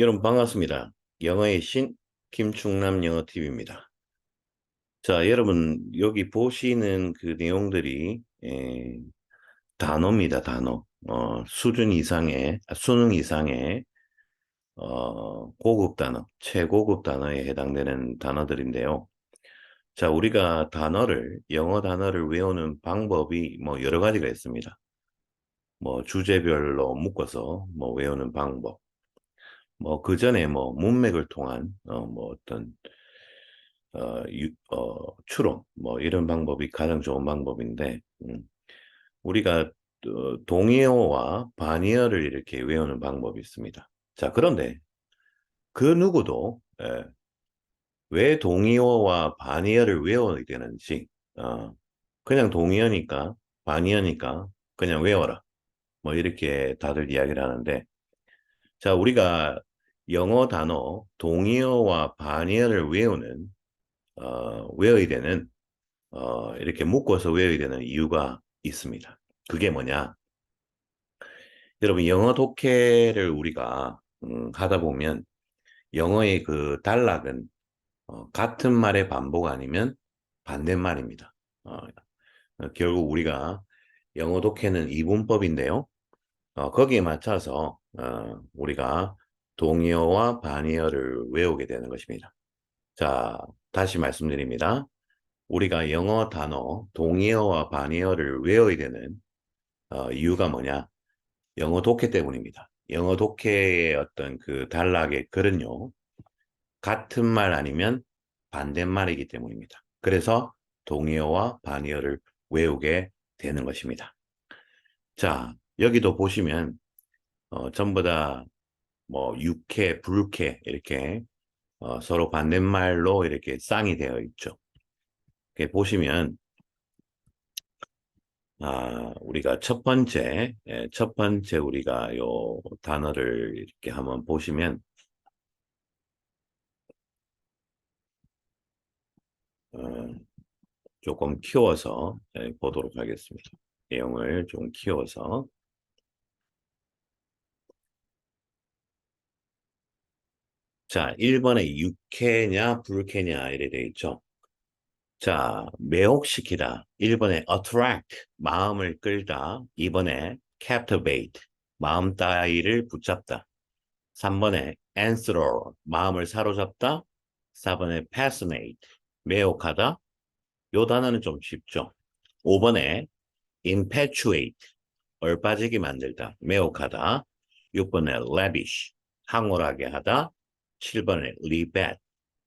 여러분 반갑습니다. 영어의 신 김충남 영어TV입니다. 자, 여러분 여기 보시는 그 내용들이 에, 단어입니다. 단어. 어, 수준 이상의 아, 수능 이상의 어, 고급 단어, 최고급 단어에 해당되는 단어들인데요. 자, 우리가 단어를 영어 단어를 외우는 방법이 뭐 여러 가지가 있습니다. 뭐 주제별로 묶어서 뭐 외우는 방법. 뭐, 그 전에 뭐, 문맥을 통한, 어, 뭐, 어떤, 어, 유, 어, 추론, 뭐, 이런 방법이 가장 좋은 방법인데, 음, 우리가 어, 동의어와 반의어를 이렇게 외우는 방법이 있습니다. 자, 그런데 그 누구도, 예, 왜 동의어와 반의어를 외워야 되는지, 어, 그냥 동의어니까, 반의어니까, 그냥 외워라. 뭐, 이렇게 다들 이야기를 하는데, 자, 우리가 영어 단어 동의어와 반의어를 외우는 어, 외워야 되는 어, 이렇게 묶어서 외워야 되는 이유가 있습니다. 그게 뭐냐? 여러분 영어 독해를 우리가 음, 하다 보면 영어의 그 단락은 어, 같은 말의 반복 아니면 반대말입니다. 어, 결국 우리가 영어 독해는 이분법인데요. 어, 거기에 맞춰서 어, 우리가 동의어와 반의어를 외우게 되는 것입니다. 자, 다시 말씀드립니다. 우리가 영어 단어 동의어와 반의어를 외워야 되는 어, 이유가 뭐냐? 영어 독해 때문입니다. 영어 독해의 어떤 그 단락의 글은요, 같은 말 아니면 반대말이기 때문입니다. 그래서 동의어와 반의어를 외우게 되는 것입니다. 자, 여기도 보시면 어, 전부 다 뭐 육회, 불회 이렇게 어, 서로 반대말로 이렇게 쌍이 되어 있죠. 이렇게 보시면 아, 우리가 첫 번째, 예, 첫 번째 우리가 요 단어를 이렇게 한번 보시면 어, 조금 키워서 예, 보도록 하겠습니다. 내용을 좀 키워서 자, 1번에 육회냐 불쾌냐 이래 돼 있죠. 자, 매혹시키다. 1번에 attract, 마음을 끌다. 2번에 captivate, 마음 따위를 붙잡다. 3번에 enthrall, 마음을 사로잡다. 4번에 fascinate, 매혹하다. 요 단어는 좀 쉽죠. 5번에 infatuate, 얼빠지게 만들다, 매혹하다. 6번에 lavish, 황홀하게 하다. 7번에 리벳,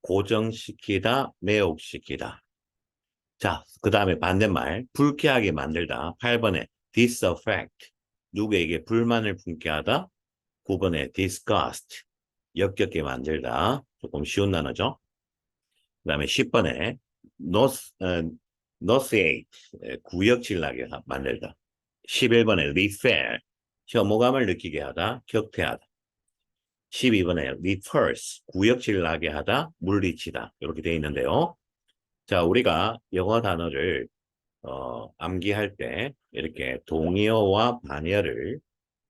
고정시키다, 매혹시키다. 자, 그 다음에 반대말, 불쾌하게 만들다. 8번에 disaffect, 누구에게 불만을 품게 하다. 9번에 disgust, 역겹게 만들다. 조금 쉬운 단어죠. 그 다음에 10번에 nauseate, 구역질 나게 만들다. 11번에 refer, 혐오감을 느끼게 하다, 격퇴하다. 12번에 reverse, 구역질 나게 하다, 물리치다. 이렇게 되어 있는데요. 자, 우리가 영어 단어를 어, 암기할 때 이렇게 동의어와 반의어를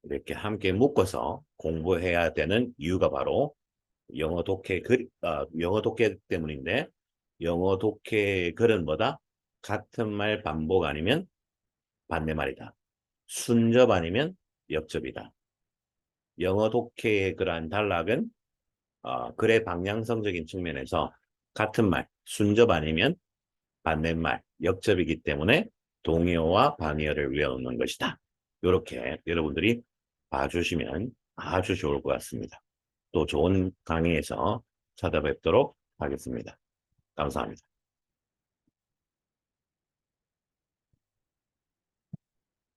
이렇게 함께 묶어서 공부해야 되는 이유가 바로 영어 독해 글, 어, 영어 독해 때문인데 영어 독해 글은 뭐다? 같은 말 반복 아니면 반대말이다. 순접 아니면 역접이다. 영어 독해의 그러한 단락은 어, 글의 방향성적인 측면에서 같은 말, 순접 아니면 반대말, 역접이기 때문에 동의어와 반의어를 외우는 것이다. 이렇게 여러분들이 봐주시면 아주 좋을 것 같습니다. 또 좋은 강의에서 찾아뵙도록 하겠습니다. 감사합니다.